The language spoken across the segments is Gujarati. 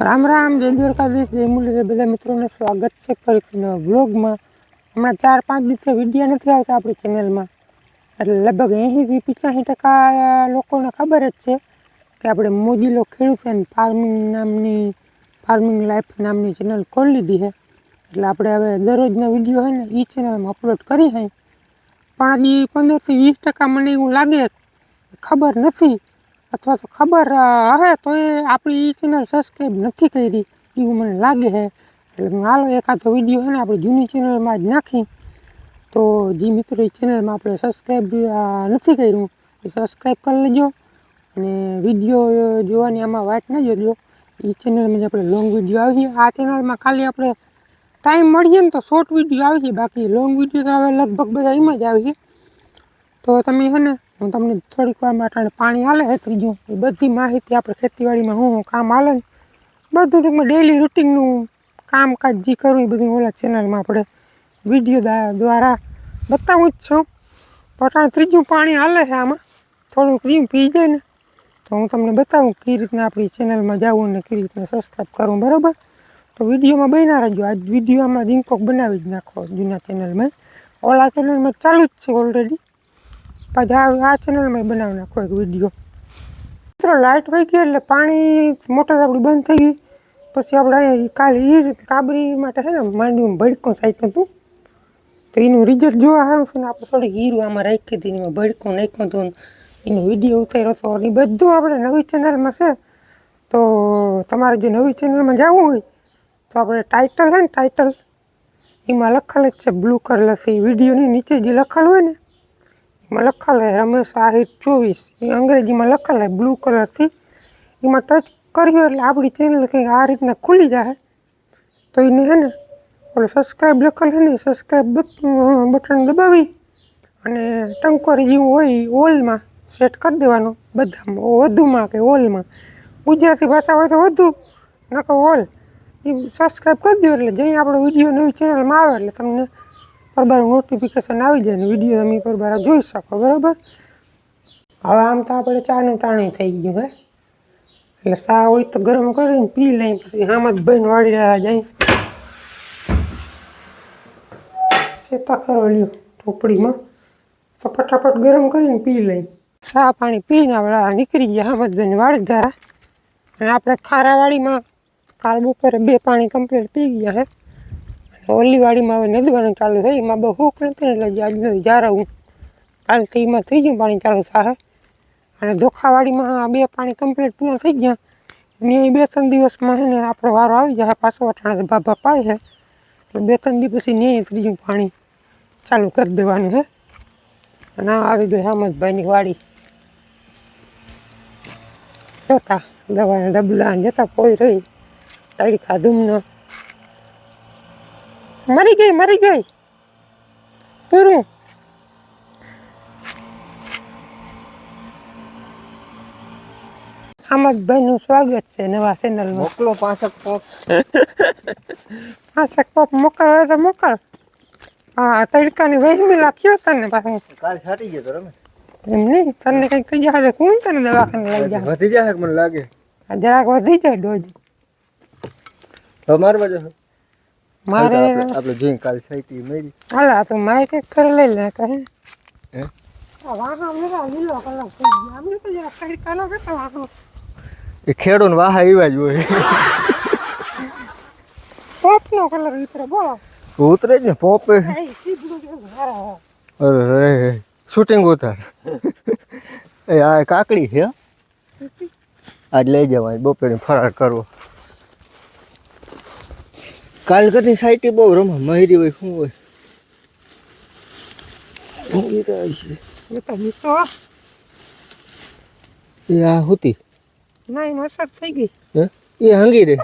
રામ રામ, જય દ્વારકાધીશ, જય મુરલીધર, બધા મિત્રોને સ્વાગત છે ફરીથી નવા બ્લોગમાં હમણાં ચાર પાંચ દિવસે વીડિયો નથી આવતા આપણી ચેનલમાં. એટલે લગભગ એંશીથી પંચ્યાસી ટકા લોકોને ખબર જ છે કે આપણે મોજીલો ખેડૂત છે ને ફાર્મિંગ નામની ફાર્મિંગ લાઈફ નામની ચેનલ ખોલી લીધી છે. એટલે આપણે હવે દરરોજના વીડિયો હોય ને એ ચેનલમાં અપલોડ કરી હોય પણ હજી પંદરથી વીસ ટકા મને એવું લાગે, ખબર નથી અથવા તો ખબર હે તો એ આપણી ચેનલ સબસ્ક્રાઈબ નથી કરી. એવું મને લાગે છે એટલે હાલો એકાદો વીડિયો છે ને આપણે જૂની ચેનલમાં જ નાખી. તો જે મિત્રો એ ચેનલમાં આપણે સબસ્ક્રાઈબ નથી કર્યું એ સબસ્ક્રાઈબ કરી લેજો. અને વીડિયો જોવાની આમાં વાટ ન જોજો. એ ચેનલમાં જે આપણે લોંગ વીડિયો આવી, આ ચેનલમાં ખાલી આપણે ટાઈમ મળીએ ને તો શોર્ટ વીડિયો આવી, બાકી લોંગ વીડિયો તો હવે લગભગ બધા એમાં જ આવી. તો તમે છે ને હું તમને થોડીક વાર માટે પાણી હાલે છે ત્રીજું. એ બધી માહિતી આપણે ખેતીવાડીમાં હું હું કામ હાલે ને. બધું ટૂંકમાં ડેલી રૂટિનનું કામકાજ જે કરું એ બધું ઓલા ચેનલમાં આપણે વીડિયો દ્વારા બતાવું જ છું. પટાણ ત્રીજું પાણી હાલે છે આમાં. થોડું ક્રીમ પી જાય ને. તો હું તમને બતાવું કઈ રીતના આપણી ચેનલમાં જવું અને કઈ રીતના સબસ્ક્રાઈબ કરવું, બરાબર? તો વિડીયોમાં બન્યા રહેજો. આજ વિડીયોમાં રિંકોક બનાવી જ નાખો જૂના ચેનલમાં ઓલા ચેનલમાં ચાલુ જ છે ઓલરેડી પછી આ ચેનલમાં બનાવી નાખો એક વીડિયો મિત્રો લાઇટ વહી ગઈ એટલે પાણી મોટર આપણી બંધ થઈ ગઈ. પછી આપણે કાલે એ કાબરી માટે છે ને માંડવીમાં ભડકું સાઈડ હતું. તો એનું રિઝલ્ટ જોવા સારું છે ને આપણે થોડીક હીરું આમાં રાખી હતી એમાં ભડકું નાખ્યું હતું એનો વીડિયો ઉતાર્યો હતો. એ બધું આપણે નવી ચેનલમાં છે. તો તમારે જે નવી ચેનલમાં જવું હોય, તો આપણે ટાઇટલ છે ને ટાઇટલ એમાં લખેલ જ છે બ્લુ કલરથી વિડીયોની નીચે જે લખેલું હોય ને એમાં લખેલ છે રમેશ આહિર ચોવીસ, એ અંગ્રેજીમાં લખેલ બ્લુ કલરથી એમાં ટચ કર્યું એટલે આપણી ચેનલ કંઈક આ રીતના ખુલી જાય તો એને હે ને, ઓલું સબસ્ક્રાઈબ લખેલ હે ને સબસ્ક્રાઈબ બટન દબાવી અને ટંકોરી જેવું હોય ઓલમાં સેટ કરી દેવાનું બધામાં વધુમાં કે ઓલમાં. ગુજરાતી ભાષા હોય તો વધુ નકો ઓલ. એ સબસ્ક્રાઈબ કરી દો એટલે જઈ આપણો વીડિયો નવી ચેનલમાં આવે એટલે તમને પરબાર નોટિફિકેશન આવી જાય ને વીડિયો તમે પરબાર જોઈ શકો, બરાબર? હવે આમ તો આપણે ચાનું ટાણી થઈ ગયું હે. એટલે સા હોય તો ગરમ કરીને પી લઈ પછી આમાં જ બહેન વાળી રહ્યા જાય. સેતા કરો લ્યો ટોપડીમાં તો ફટાફટ ગરમ કરીને પી લઈ. સા પાણી પીને આપણે નીકળી ગયા આમાં જ બેન વાળી ધારા. અને આપણે ખારાવાડીમાં કાલ બપોરે બે પાણી કમ્પ્લીટ પી ગયા હે. અને હવે નદવાનું ચાલુ થઈ એમાં બહુ હૂક નથી, એટલે આજ નથી જારા હું કાલથી એમાં ત્રીજું પાણી ચાલુ થાય અને ધોખાવાડીમાં બે પાણી કમ્પ્લીટ પૂરા થઈ ગયા. ને બે ત્રણ દિવસમાં છે ને આપણો વારો આવી જાય, પાછો અટાણે ભાભા પાય છે. એટલે બે ત્રણ દિવસ પછી ને ત્રીજું પાણી ચાલુ કરી દેવાનું છે અને આવી ગઈ હમદભાઈની વાડી. જોતા, દવાના ડબલા જતા કોઈ રહી. તારી ખાધું મરી ગઈ મરી ગઈ. પૂરું. આમદભાઈનું સ્વાગત છે નવા ચેનલ મોકલો પાસક પોપ. પાસક પોપ મોકલ તો મોકલ. હા તડકાની વહેમી લાખ્યો તને પાછું? કાલ છાટી ગયો તો રમેશ એમ નહીં? તને કંઈક થઈ જાય કોણ તને દવાખાને લઈ જાય વધી જાય મને લાગે? જરાક વધી જાય ડોઝ. તમારે માર બાજુ. મારે આપણે જોઈને કાલ સાઈટી મેરી હાલા તો મારે કંઈક કરી લઈ લે કહે હે? ખેડો ને વાહ એવા જ હોય. કલર ઉતરે બોલો. ઉતરે જ ને પોપ. અરે શૂટિંગ ઉતાર. એ આ કાકડી છે. આજ લઈ જવાય બપોરે ફરાર કરવો. કાલ કરતી સાઈટી બહુ રમે મહેરી હોય શું હોય? ઊંઘી તો છે. એ તો આ હોતી? ના એમાં અસર થઈ ગઈ. હે? એ હંગી રે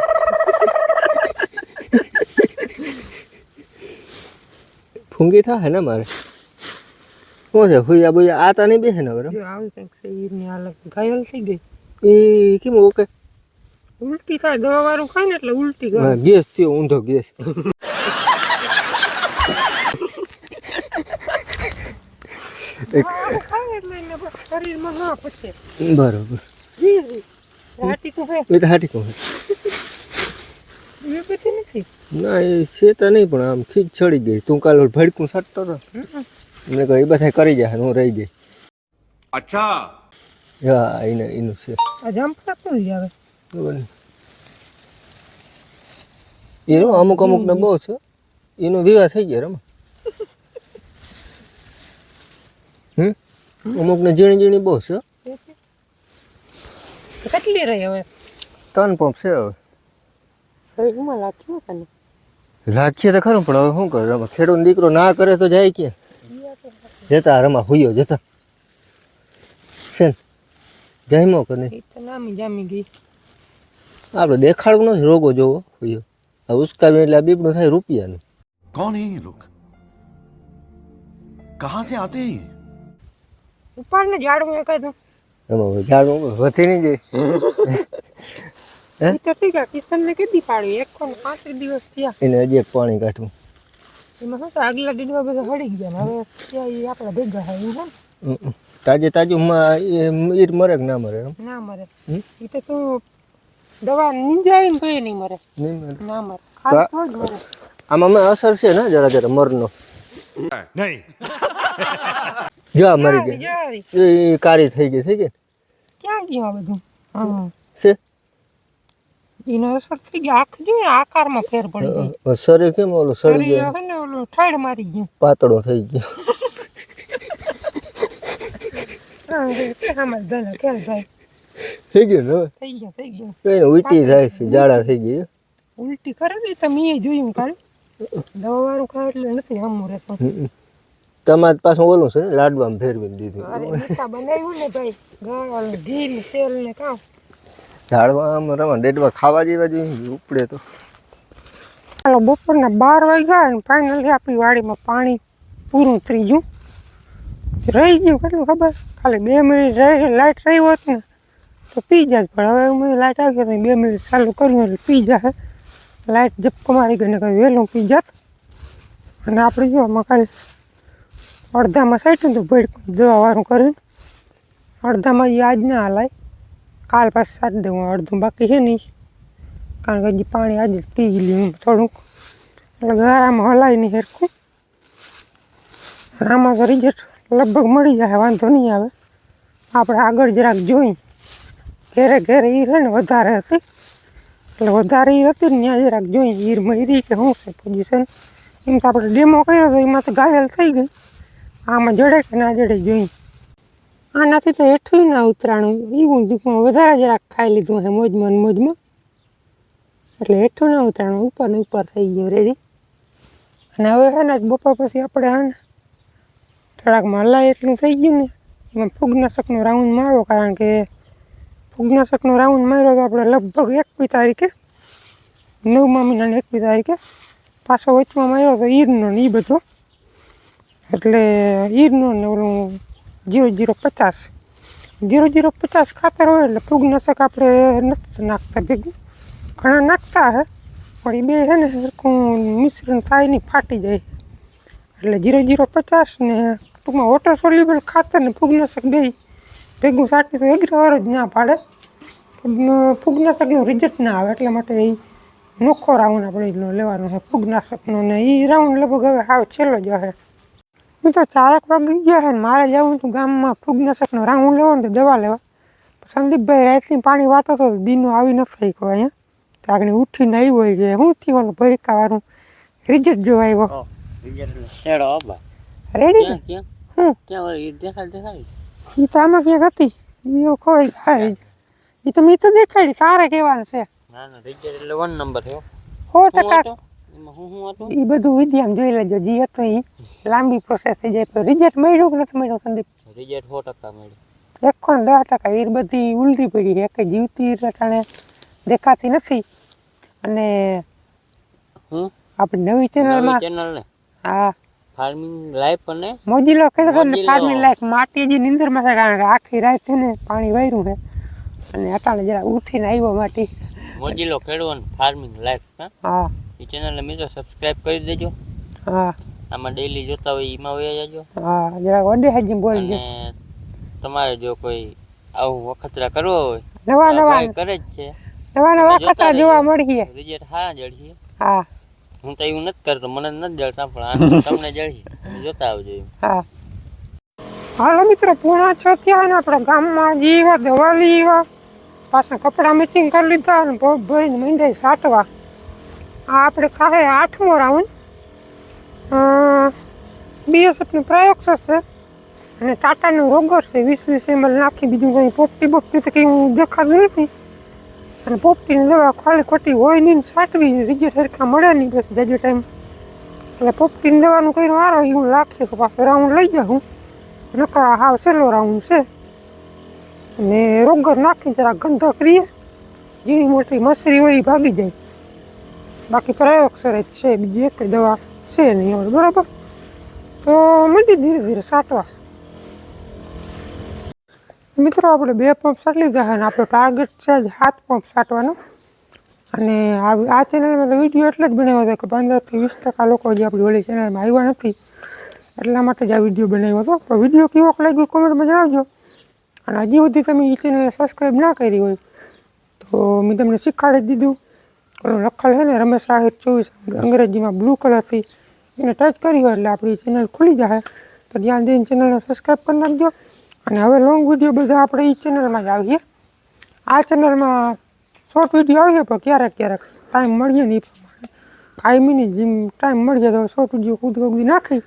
ફૂંગી થાય ને મારે? શું છે ફૂયા બુયા આતા નહીં બેસે ને બરાબર આવી કંઈક હાલત ઘાયલ થઈ ગઈ. એ કેમ ઓકે? ઉલટી થાય દવા વાળું ખાય ને એટલે ઉલટી કરે ગેસ થયો ઊંધો ગેસ. બરોબર. ના એ છે તો નહીં પણ આમ ખીજ ચડી ગઈ. તું કાલ ભડકું સાટતો હતો મેં કહ્યું એ બધા કરી જાય હું રહી ગઈ. અચ્છા. હા એને એનું છે. આ જામ એનો અમુક અમુક ને બહુ છે. એનો વિવાહ થઈ ગયો રમા. હમ? અમુક ને ઝીણી ઝીણી બહુ છે. કેટલી રહી હવે? ત્રણ પંપ છે હવે. રાખીએ તો ખરું પણ હવે શું કરે રમા? ખેડૂત દીકરો ના કરે તો જાય કે જતા રમા હુયો જતા. છે ને? જઈમો કે નહીં? જામી ગઈ. આપણે દેખાડવું નથી રોગો જોવો હુયો આ ઉસકાવી એટલે આ બીબડું થાય રૂપિયાનું कौन है ये लोग कहां से आते हैं ये ઉપાડ ને ઝાડવું એકાદું એમાં હવે ઝાડવું વધી નહીં જાય હે? એ તો ઠીક છે કિશન ને કેટલી પાડ્યું એક કોણ પાંત્રીસ દિવસ થયા એને હજી એક પાણી કાઢવું એમાં શું છે આગલા દીડવા બધા હળી ગયા ને હવે ત્યાં એ આપણા ભેગા થાય એવું છે હમ. તાજે તાજું માં એ ઈર મરે કે ના મરે એમ ને ના મરે હમ? એ તો તું દવા નીંજાવી ને તો એ નહીં મરે નહીં મરે ના મરે ખાલી તો જ મરે આમાં મેં અસર છે ને જરા જરા મરનો નહીં જો મરી ગયા એ કારી થઈ ગઈ થઈ ગઈ ક્યાં ગયું આ બધું હા છે એનો અસર થઈ ગયો આખ જોઈએ ને આકારમાં ફેર પડી ગયો શરીર કેમ ઓલું સડી શરીર ગયું છે ને ઓલું ઠાડ મારી ગયું પાતળો થઈ ગયો હા કેમ થાય થઈ ગયું ને થઈ ગયા થઈ ગયા. એને ઉલટી થાય છે જાડા થઈ ગઈ ઉલટી કરે ને તો મેં જોયું કાલ દવા વાળું ખાય એટલે નથી આમ રહેતું. તમારે પાછું ઓલું છે ને લાડવામાં ફેરવી દીધું. અરે મીઠા બનાવ્યું ને ભાઈ. ગળ ઘી ને તેલ ને ઝાડવામાં ડેડવા ખાવા જેવા જોઈએ ઉપડે તો. ચાલો બપોરના બાર વાગ્યા અને ફાઇનલી આપણી વાડીમાં પાણી પૂરું ત્રીજું રહી ગયું કેટલું ખબર? ખાલી બે મિનિટ રહી લાઇટ રહી હોત ને. તો પી જાત પણ હવે મેં લાઇટ આવી ગઈ, બે મિનિટ ચાલુ કર્યું એટલે પી જાય. લાઇટ ઝપકો મારી ગઈ ને કંઈ વહેલું પી જાત. અને આપણે જો આમાં કાલે અડધામાં સાઈટું તો ભેડ દવાવાળું કરીને અડધામાં એ આજ ના હલાય. કાલ પાછું સાટ દઉં અડધું બાકી છે નહીં. કારણ કે હજી પાણી આજે પી ગયેલું થોડુંક. એટલે ગારામાં હલાય નહીં હેરખું. અને આમાં તો રિઝલ્ટ લગભગ મળી જાય, વાંધો નહીં આવે. આપણે આગળ જરાક જોઈ. ઘેરે ઘેરે ઈર ને વધારે હતી. એટલે વધારે ઈર હતી ને ત્યાં જરાક જોઈ ઈર મરી કે શું છે પોઝિશન એમ તો આપણે ડેમો કર્યો તો એમાં તો ઘાયલ થઈ ગઈ. આમાં જડે કે ના જડે જોઈ. આનાથી તો હેઠું ના ઉતરાણું. એવું દુઃખમાં વધારે જરાક ખાઈ લીધું છે મોજમાં મોજમાં. એટલે હેઠું ના ઉતરાણું, ઉપર ને ઉપર થઈ ગયું રેડી અને હવે છે ને બપોર પછી આપણે હા થોડાક મલાય એટલું થઈ ગયું ને. એમાં ફૂગનાશકનો રાઉન્ડ મારવો કારણ કે ફૂગનાશકનો રાઉન્ડ માર્યો તો આપણે લગભગ એકવી તારીખે, નવમા મહિનાની એકવી તારીખે પાછો વચમાં માર્યો તો ઈરનો ને એ બધો. એટલે ઈરનો ને ઓલું જીરો જીરો પચાસ. જીરો જીરો પચાસ ખાતર હોય એટલે ફૂગનાશક આપણે નથી નાખતા ભેગું. ઘણા નાખતા હે, પણ એ બે છે ને સરખું મિશ્રણ થાય નહીં, ફાટી જાય. એટલે જીરો જીરો પચાસ ને ટૂંકમાં વોટર સોલ્યુબલ ખાતર ને ફૂગનાશક બે ભેગું સાટી તો એગ્રવાર જ ના પાડે. ફૂગનાશકનું રિઝલ્ટ ના આવે એટલા માટે એ નોખો રાઉન્ડ આપણે લેવાનો છે ફૂગનાશકનો ને એ રાઉન્ડ લગભગ હવે હાવ છેલ્લો જ હશે. હું તો ચારક વાગી ગયા છે ને મારે જવું હતું ગામમાં ફૂગનાશકનો રાઉન્ડ લેવો ને દવા લેવા. સંદીપભાઈ રાતની પાણી વાતો તો દીનો આવી નથી શક્યો અહીંયા. તો આગળ ઉઠીને આવ્યો હોય કે શું થયું ઓલું ભડકાવાળું રિઝલ્ટ જોવા આવ્યો. રેડી હું ક્યાં દેખાડ દેખાડી. એ તો આમાં ક્યાંક હતી. એ કોઈ સારી એ તો મેં તો દેખાડી સારા કહેવાનું છે. ના ના રિજેક્ટ એટલે વન નંબર થયો સો ટકા. એ બધું વિડીયામાં જોઈ લેજો જે હતું એ લાંબી પ્રોસેસ થઈ જાય. તો રિઝલ્ટ મળ્યું કે નથી મળ્યું સંદીપ? રિજેક્ટ સો ટકા મળ્યું. એક ને દસ ટકા. ઈર બધી ઉલટી પડી એક જીવતી રટાણે દેખાતી નથી. અને હું? આપણી નવી નવી ચેનલમાં ચેનલ ને? હા. ફાર્મિંગ લાઈફ અને મોજીલો ખેડૂત ને ફાર્મિંગ લાઈફ માટી હજી નીંદરમાં છે કારણ કે આખી રાત છે ને પાણી વાયરું છે. અને અટાણે જરા ઉઠીને આવ્યો માટી. મોજીલો ખેડૂત ફાર્મિંગ લાઈફ હા? એ ચેનલને મિત્રો સબસ્ક્રાઇબ કરી દેજો. હા. આમાં ડેલી જોતા હોય એમાં વયા જાજો. હા જરા વડે હાજી બોલજો. અને તમારે જો કોઈ આવું વખતરા કરવો હોય નવા નવા કરે જ છે. નવા નવા ખાતા જોવા મળીએ. રિઝલ્ટ હા જળીએ હા. હું તો એવું નથી કરતો, મને નથી જળતા, પણ તમને જળીએ જોતા આવજો હા. હાલો મિત્રો, પૂણા છ ત્યાં આપણે ગામમાં જીવા દવા લીવા પાછા કપડાં મેચિંગ કરી લીધા અને ભોગ ભરીને મંડાઈ સાટવા આ આપણે ખાહે આઠમો રાઉન્ડ બીએસએફનું પ્રયોગ છે અને ટાટાનું રોગર છે, વીસ વીસ એમ નાખી બીજું કંઈ પોપટી બોપટી તો કંઈ હું દેખાતું નથી. અને પોપટીની દવા ખાલી ખોટી હોય નહીં ને સાટવી રિઝલ્ટ સરખા મળે નહીં બસ જાજો ટાઈમ એટલે પોપટીની દવાનું કંઈ વારો એવું લાગશે તો પાછો રાઉન્ડ લઈ જાઉં. નકર હાવ સહેલો રાઉન્ડ છે. અને રોગર નાખીને જરા ગંધો કરીએ. ઝીણી મોટી મસરી હોય ભાગી જાય. બાકી પ્રયોગસર જ છે, બીજી એક દવા છે નહીં બરાબર? તો મંડી ધીરે ધીરે સાટવા. મિત્રો, આપણે બે પંપ સાટી લીધા છે અને આપણો ટાર્ગેટ છે જ સાત પંપ સાટવાનો. અને આ ચેનલમાં તો વીડિયો એટલે જ બનાવ્યો હતો કે પંદરથી વીસ ટકા લોકો જે આપણી ઓલી ચેનલમાં આવ્યા નથી. એટલા માટે જ આ વીડિયો બનાવ્યો હતો. તો વીડિયો કેવો લાગ્યો કોમેન્ટમાં જણાવજો. અને હજી સુધી તમે એ ચેનલને સબસ્ક્રાઈબ ના કરી હોય, તો મેં તમને શીખવાડી દીધું. ઓલું લખેલ છે ને, રમેશ સાહેબ ચોવીસ, અંગ્રેજીમાં બ્લુ કલરથી એને ટચ કરી હોય એટલે આપણી ચેનલ ખુલી જાય તો ધ્યાન દઈને ચેનલને સબસ્ક્રાઈબ કરી નાખજો. અને હવે લોંગ વીડિયો બધા આપણે એ ચેનલમાં જ આવીએ. આ ચેનલમાં શોર્ટ વીડિયો આવીએ પણ ક્યારેક ક્યારેક ટાઈમ મળીએ ને એ પ્રમાણે. કાયમીની જેમ ટાઈમ મળીએ તો શોર્ટ વીડિયો કૂદ કૂદી નાખી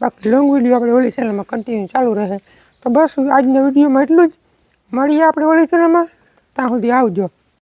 બાકી લોંગ વીડિયો આપણે ઓલી ચેનલમાં કન્ટિન્યુ ચાલુ રહે. તો બસ, આજના વિડીયોમાં એટલું જ. મળીએ આપણે ઓલી ચેનલમાં ત્યાં સુધી આવજો.